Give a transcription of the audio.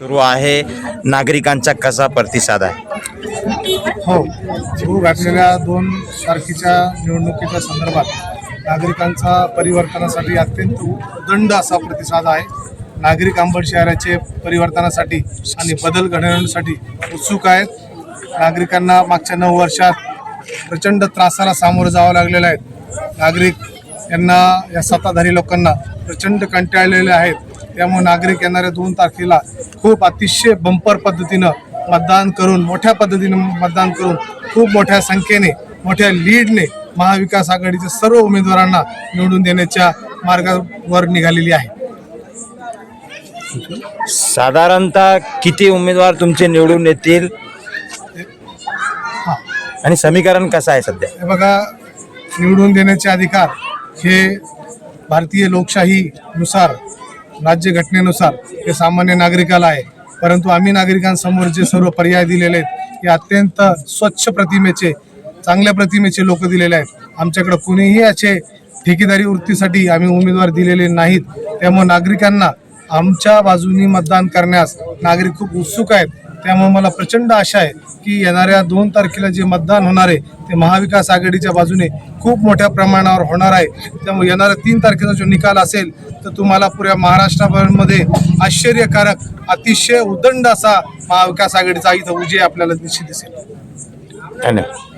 सुरू आहे. नागरिकांचा कसा प्रतिसाद आहे? हो सुरू घातलेल्या दोन तारखेच्या निवडणुकीच्या संदर्भात नागरिकांचा परिवर्तनासाठी अत्यंत दंड असा प्रतिसाद आहे. नागरिक अंबड शहराचे परिवर्तनासाठी आणि बदल घडवण्यासाठी उत्सुक आहेत. नागरिकांना मागच्या नऊ वर्षात प्रचंड त्रासाला सामोरं जावं लागलेलं आहे. नागरिक यांना या सत्ताधारी लोकांना प्रचंड कंटाळलेले आहेत. त्यामुळे नागरिक येणाऱ्या दोन तारखेला खूप अतिशय बंपर पद्धतीनं मतदान करून मोठ्या पद्धतीनं मतदान करून खूप मोठ्या संख्येने मोठ्या लीडने महाविकास आघाडीच्या सर्व उमेदवारांना निवडून देण्याच्या मार्गावर निघालेली आहे. साधारणतः किती उमेदवार तुमचे निवडून येतील? आणि समीकरण कसं आहे सध्या? हे बघा निवडून देण्याचे अधिकार हे भारतीय लोकशाहीनुसार राज्यघटनेनुसार हे सामान्य नागरिकाला आहे. परंतु आम्ही नागरिकांसमोर जे सर्व पर्याय दिलेले आहेत हे अत्यंत स्वच्छ प्रतिमेचे चांगल्या प्रतिमेचे लोक दिलेले आहेत. आमच्याकडे कुणीही असे ठेकेदारी वृत्तीसाठी आम्ही उमेदवार दिलेले नाहीत. त्यामुळे नागरिकांना आमच्या बाजूनी मतदान करण्यास नागरिक खूप उत्सुक आहेत. त्यामुळे मला प्रचंड आशा आहे की येणाऱ्या दोन तारखेला जे मतदान होणार आहे ते महाविकास आघाडीच्या बाजूने खूप मोठ्या प्रमाणावर होणार आहे. त्यामुळे येणाऱ्या तीन तारखेचा जो निकाल असेल तर तुम्हाला पुऱ्या महाराष्ट्रामध्ये आश्चर्यकारक अतिशय उदंड असा महाविकास आघाडीचा इथं विजय आपल्याला निश्चित दिसेल धन्यवाद.